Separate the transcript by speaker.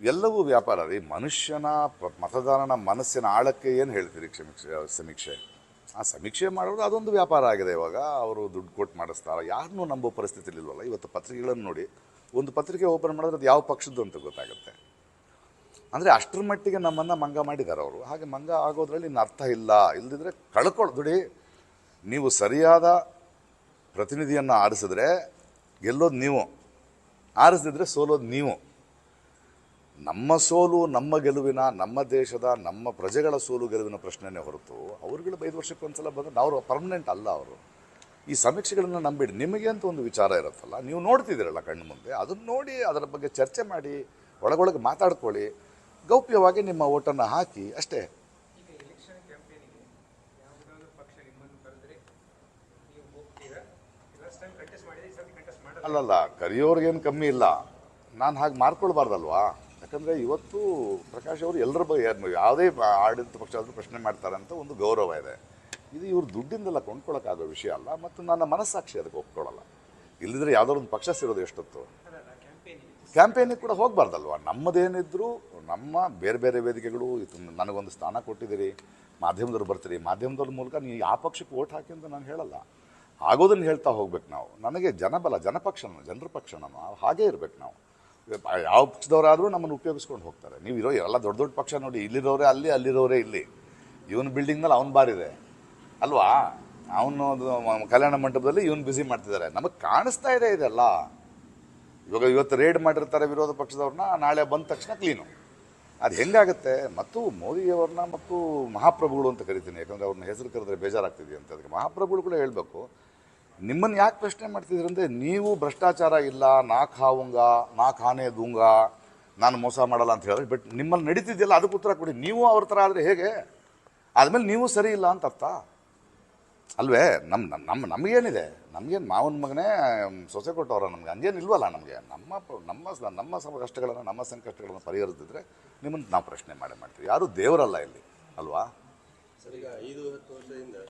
Speaker 1: ಎಲ್ಲವೂ ವ್ಯಾಪಾರ ರೀ ಮನುಷ್ಯನ ಮತದಾರನ ಮನಸ್ಸಿನ ಆಳಕ್ಕೆ ಏನು ಹೇಳ್ತೀರಿ ಕ್ಷಮೆ ಸಮೀಕ್ಷೆ? ಆ ಸಮೀಕ್ಷೆ ಮಾಡೋದು ಅದೊಂದು ವ್ಯಾಪಾರ ಆಗಿದೆ ಇವಾಗ. ಅವರು ದುಡ್ಡು ಕೊಟ್ಟು ಮಾಡಿಸ್ತಾರೆ. ಯಾರನ್ನೂ ನಂಬೋ ಪರಿಸ್ಥಿತಿ ಇಲ್ವಲ್ಲ? ಇವತ್ತು ಪತ್ರಿಕೆಗಳನ್ನು ನೋಡಿ, ಒಂದು ಪತ್ರಿಕೆ ಓಪನ್ ಮಾಡಿದ್ರೆ ಅದು ಯಾವ ಪಕ್ಷದ್ದು ಅಂತ ಗೊತ್ತಾಗುತ್ತೆ. ಅಂದರೆ ಅಷ್ಟರ ಮಟ್ಟಿಗೆ ನಮ್ಮನ್ನು ಮಂಗ ಮಾಡಿದ್ದಾರೆ ಅವರು. ಹಾಗೆ ಮಂಗ ಆಗೋದ್ರಲ್ಲಿ ಇನ್ನು ಅರ್ಥ ಇಲ್ಲ. ಇಲ್ಲದಿದ್ದರೆ ಕಳ್ಕೊಳ್ಳೋ ದುಡಿ ನೀವು ಸರಿಯಾದ ಪ್ರತಿನಿಧಿಯನ್ನು ಆರಿಸಿದ್ರೆ, ಗೆಲ್ಲೋದು ನೀವು. ಆರಿಸದಿದ್ರೆ ಸೋಲೋದು ನೀವು. ನಮ್ಮ ಸೋಲು ನಮ್ಮ ಗೆಲುವಿನ ನಮ್ಮ ದೇಶದ ನಮ್ಮ ಪ್ರಜೆಗಳ ಸೋಲು ಗೆಲುವಿನ ಪ್ರಶ್ನೆನೇ ಹೊರತು ಅವ್ರುಗಳು ಐದು ವರ್ಷಕ್ಕೊಂದ್ಸಲ ಬಂದ್ರೆ ನಾವು ಪರ್ಮನೆಂಟ್ ಅಲ್ಲ ಅವರು. ಈ ಸಮೀಕ್ಷೆಗಳನ್ನು ನಂಬಿಡಿ. ನಿಮಗೆ ಅಂತ ಒಂದು ವಿಚಾರ ಇರುತ್ತಲ್ಲ ನೀವು ನೋಡ್ತಿದ್ದೀರಲ್ಲ ಕಣ್ಣು ಮುಂದೆ ಅದನ್ನು ನೋಡಿ ಅದರ ಬಗ್ಗೆ ಚರ್ಚೆ ಮಾಡಿ ಒಳಗೊಳಗೆ ಮಾತಾಡ್ಕೊಳ್ಳಿ. ಗೌಪ್ಯವಾಗಿ ನಿಮ್ಮ ಓಟನ್ನು ಹಾಕಿ ಅಷ್ಟೇ. ಅಲ್ಲಲ್ಲ ಕರಿಯೋರ್ಗೇನು ಕಮ್ಮಿ ಇಲ್ಲ. ನಾನು ಹಾಗೆ ಮಾರ್ಕೊಳ್ಬಾರ್ದಲ್ವಾ ಯಾಕಂದರೆ ಇವತ್ತು ಪ್ರಕಾಶ್ ಅವರು ಎಲ್ಲರ ಬಗ್ಗೆ ಯಾವುದೇ ಆಡಳಿತ ಪಕ್ಷ ಆದರೂ ಪ್ರಶ್ನೆ ಮಾಡ್ತಾರಂತ ಒಂದು ಗೌರವ ಇದೆ. ಇದು ಇವರು ದುಡ್ಡಿಂದೆಲ್ಲ ಕೊಂಡ್ಕೊಳ್ಳೋಕ್ಕಾಗೋ ವಿಷಯ ಅಲ್ಲ, ಮತ್ತು ನನ್ನ ಮನಸ್ಸಾಕ್ಷಿ ಅದಕ್ಕೆ ಒಪ್ಕೊಳ್ಳಲ್ಲ. ಇಲ್ಲದಿದ್ರೆ ಯಾವ್ದಾದ್ರು ಒಂದು ಪಕ್ಷ ಸೇರೋದು ಎಷ್ಟೊತ್ತು?
Speaker 2: ಕ್ಯಾಂಪೇನಿಗೆ
Speaker 1: ಕೂಡ ಹೋಗಬಾರ್ದಲ್ವ? ನಮ್ಮದೇನಿದ್ರು, ನಮ್ಮ ಬೇರೆ ಬೇರೆ ವೇದಿಕೆಗಳು ನನಗೊಂದು ಸ್ಥಾನ ಕೊಟ್ಟಿದ್ದೀರಿ, ಮಾಧ್ಯಮದವ್ರು ಬರ್ತೀರಿ, ಮಾಧ್ಯಮದವ್ರ ಮೂಲಕ ನೀವು ಆ ಪಕ್ಷಕ್ಕೆ ಓಟ್ ಹಾಕಿ ಅಂತ ನಾನು ಹೇಳಲ್ಲ. ಆಗೋದನ್ನು ಹೇಳ್ತಾ ಹೋಗ್ಬೇಕು ನಾವು. ನನಗೆ ಜನಬಲ ಜನಪಕ್ಷ ಜನರ ಪಕ್ಷ ಹಾಗೇ ಇರಬೇಕು ನಾವು. ಯಾವ ಪಕ್ಷದವರಾದರೂ ನಮ್ಮನ್ನು ಉಪಯೋಗಿಸ್ಕೊಂಡು ಹೋಗ್ತಾರೆ. ನೀವು ಇರೋ ಎಲ್ಲ ದೊಡ್ಡ ದೊಡ್ಡ ಪಕ್ಷ ನೋಡಿ, ಇಲ್ಲಿರೋರೆ, ಅಲ್ಲಿ, ಅಲ್ಲಿರೋರೆ, ಇಲ್ಲಿ. ಇವನ್ ಬಿಲ್ಡಿಂಗ್ನಲ್ಲಿ ಅವ್ನು ಬಾರಿದೆ. ಅಲ್ವಾ? ಅವನು ಕಲ್ಯಾಣ ಮಂಟಪದಲ್ಲಿ ಇವನು ಬ್ಯುಸಿ ಮಾಡ್ತಿದ್ದಾರೆ. ನಮಗೆ ಕಾಣಿಸ್ತಾ ಇದೆ ಇದೆಲ್ಲ. ಇವಾಗ ಇವತ್ತು ರೇಡ್ ಮಾಡಿರ್ತಾರೆ ವಿರೋಧ ಪಕ್ಷದವ್ರನ್ನ, ನಾಳೆ ಬಂದ ತಕ್ಷಣ ಕ್ಲೀನು ಅದು ಹೆಂಗಾಗುತ್ತೆ? ಮತ್ತು ಮೋದಿಯವ್ರನ್ನ ಮತ್ತು ಮಹಾಪ್ರಭುಗಳು ಅಂತ ಕರಿತೀನಿ. ಯಾಕಂದರೆ ಅವ್ರನ್ನ ಹೆಸರು ಕರೆದ್ರೆ ಬೇಜಾರಾಗ್ತಿದೆ ಅಂತ ಅದಕ್ಕೆ ಮಹಾಪ್ರಭುಗಳು ಕೂಡ ಹೇಳಬೇಕು. ನಿಮ್ಮನ್ನು ಯಾಕೆ ಪ್ರಶ್ನೆ ಮಾಡ್ತಿದ್ರು ಅಂದರೆ ನೀವು ಭ್ರಷ್ಟಾಚಾರ ಇಲ್ಲ, ನಾ ಖಾವುಂಗ, ನಾ ಖಾನೆ ದೂಂಗ, ನಾನು ಮೋಸ ಮಾಡಲ್ಲ ಅಂತ ಹೇಳಿದ್ರೆ, ಬಟ್ ನಿಮ್ಮಲ್ಲಿ ನಡೀತಿದ್ದಿಲ್ಲ ಅದಕ್ಕೆ ಉತ್ತರ ಕೊಡಿ. ನೀವು ಅವ್ರ ಥರ ಆದರೆ ಹೇಗೆ? ಆದಮೇಲೆ ನೀವು ಸರಿ ಇಲ್ಲ ಅಂತ ಅರ್ಥ? ಅಲ್ವೇ? ನಮ್ಮ ನಮ್ಮ ನಮ್ಮ ನಮಗೇನಿದೆ? ನಮಗೇನು ಮಾವನ ಮಗನೇ ಸೊಸೆ ಕೊಟ್ಟವ್ರ ನಮಗೆ. ಹಂಗೇನು ಇಲ್ವಲ್ಲ ನಮಗೆ? ನಮ್ಮ ನಮ್ಮ ನಮ್ಮ ಕಷ್ಟಗಳನ್ನು, ನಮ್ಮ ಸಂಕಷ್ಟಗಳನ್ನು ಪರಿಹರಿಸಿದ್ರೆ ನಿಮ್ಮನ್ನು ನಾವು ಪ್ರಶ್ನೆ ಮಾಡೇ ಮಾಡ್ತೀವಿ. ಯಾರು ದೇವರಲ್ಲ ಇಲ್ಲಿ, ಅಲ್ವಾ?